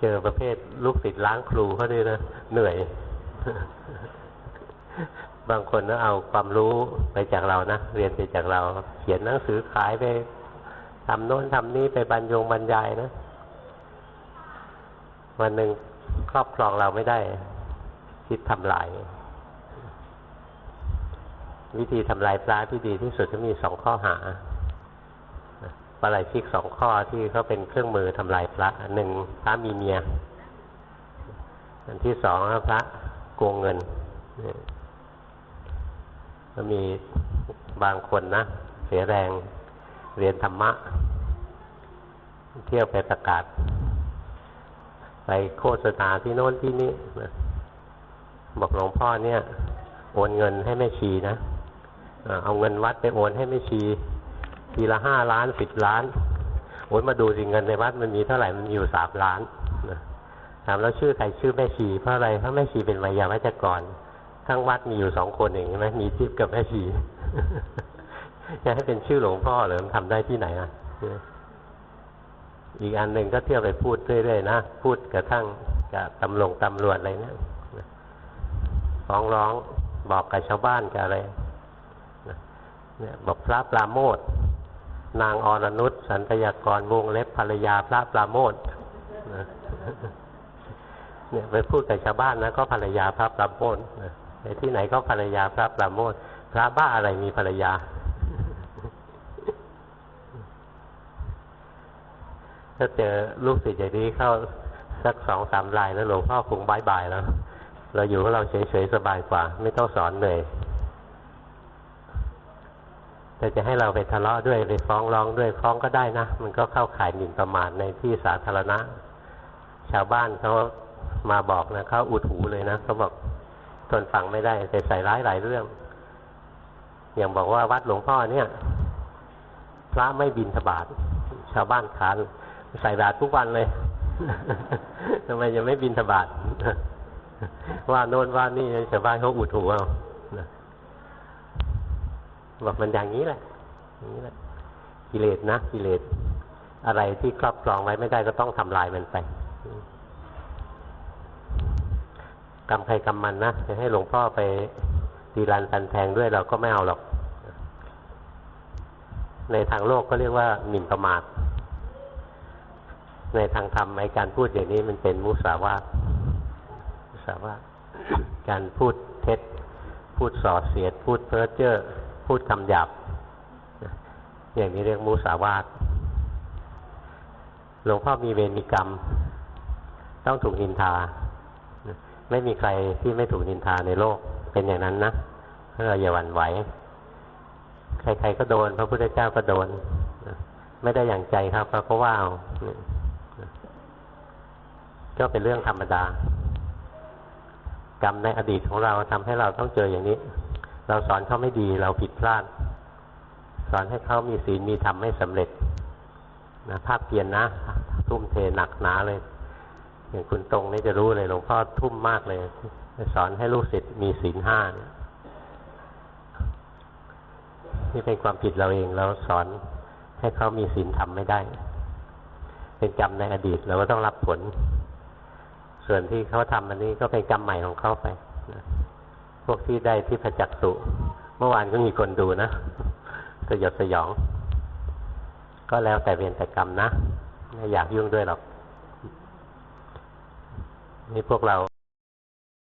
เจอประเภทลูกศิษย์ล้างครูเขาด้วยนะเหนื่อย บางคนก็เอาความรู้ไปจากเรานะเรียนไปจากเรา เขียนหนังสือขายไปทำโน้นทำนี้ไปบรรยงบรรยายนะวันหนึ่งครอบครองเราไม่ได้ คิดทำลาย วิธีทำลายปลาที่ดีที่สุดก็มีสองข้อหา ปลาไหลชิกสองข้อที่เขาเป็นเครื่องมือทำลายพระหนึ่งพระมีเมีย อันที่สองพระโกงเงินก็มีบางคนนะ เสียแรงเรียนธรรมะ เที่ยวไปประกาศ ไปโฆษณาที่โน้นที่นี้นะบอกหลวงพ่อเนี่ย โอนเงินให้แม่ชีนะเอาเงินวัดไปโอนให้แม่ชี ทีละห้าล้านสิบล้านโอนมาดูสิเงินในวัดมันมีเท่าไหร่มันมีอยู่สามล้านถามแล้วชื่อใครชื่อแม่ชีเพราะอะไรเพราะแม่ชีเป็นวิยาวัจกรทั้งวัดมีอยู่สองคนเองใช่ไหมมีทิพย์กับแม่ชีจะให้เป็นชื่อหลวงพ่อหรือมันทำได้ที่ไหนอะอีกอันหนึ่งก็เที่ยวไปพูดเรื่อยๆนะพูดกระทั่งกับตำรวจตำรวจอะไรเนี่ยฟ้องร้องบอกกับชาวบ้านกับอะไรเนี่ยบอกพระปราโมท นางอรนุชสันตยากรวงเล็บภรรยาพระปราโมทเนี่ยไปพูดกับชาวบ้านนะก็ภรรยาพระปราโมทไปที่ไหนก็ภรรยาพระปราโมทพระบ้าอะไรมีภรรยา ถ้าเจอลูกศิษย์อย่างนี้เข้าสักสองสามรายแล้วหลวงพ่อคงบายบายแล้ว เราอยู่ของเราเฉยๆสบายกว่า ไม่ต้องสอนเลย แต่จะให้เราไปทะเลาะด้วยไปฟ้องร้องด้วยฟ้องก็ได้นะ มันก็เข้าข่ายหมิ่นประมาทในที่สาธารณะ ชาวบ้านเขามาบอกนะเขาอุดหูเลยนะเขาบอกทนฟังไม่ได้แต่ใส่ร้ายหลายเรื่อง อย่างบอกว่าวัดหลวงพ่อเนี่ย พระไม่บินทบาทชาวบ้านขานใส่บาตรทุกวันเลยทำไมจะไม่บินทบาทว่าโน่นว่านี่ชาวบ้านเขาอุดหูเอา บอกมันอย่างนี้แหละอย่างนี้แหละ กิเลสนะกิเลสอะไรที่ครอบครองไว้ไม่ได้ก็ต้องทำลายมันไปกรรมใครกรรมมันนะจะให้หลวงพ่อไปตีรันฟันแทงด้วยเราก็ไม่เอาหรอก ในทางโลกก็เรียกว่าหมิ่นประมาทในทางธรรมไอ้การพูดอย่างนี้มันเป็นมุสาวาทมุสาวาทการพูดเท็จ พูดส่อเสียด พูดเพ้อเจ้อ พูดคำหยาบอย่างนี้เรียกมุสาวาทหลวงพ่อมีเวรมีกรรม ต้องถูกนินทา ไม่มีใครที่ไม่ถูกนินทาในโลกเป็นอย่างนั้นนะเราอย่าหวั่นไหว ใครๆก็โดน พระพุทธเจ้าก็โดน ไม่ได้อย่างใจครับเขาก็ว่าเอาก็เป็นเรื่องธรรมดา กรรมในอดีตของเราทำให้เราต้องเจออย่างนี้ เราสอนเขาไม่ดีเราผิดพลาด สอนให้เขามีศีลมีธรรมไม่สำเร็จนะภาพเพียนนะ ทุ่มเทหนักหนาเลย อย่างคุณตรงนี่จะรู้เลยหลวงพ่อทุ่มมากเลยสอนให้ลูกศิษย์มีศีลห้าเนี่ยนี่เป็นความผิดเราเองเราสอนให้เขามีศีลธรรมไม่ได้ เป็นกรรมในอดีตเราก็ต้องรับผล ส่วนที่เขาทำอันนี้ก็เป็นกรรมใหม่ของเขาไปนะ พวกที่ได้ที่พจักสุเมื่อวานก็มีคนดูนะสยดสยอง ก็แล้วแต่เวรแต่กรรมนะ ไม่อยากยุ่งด้วยหรอก นี่พวกเรา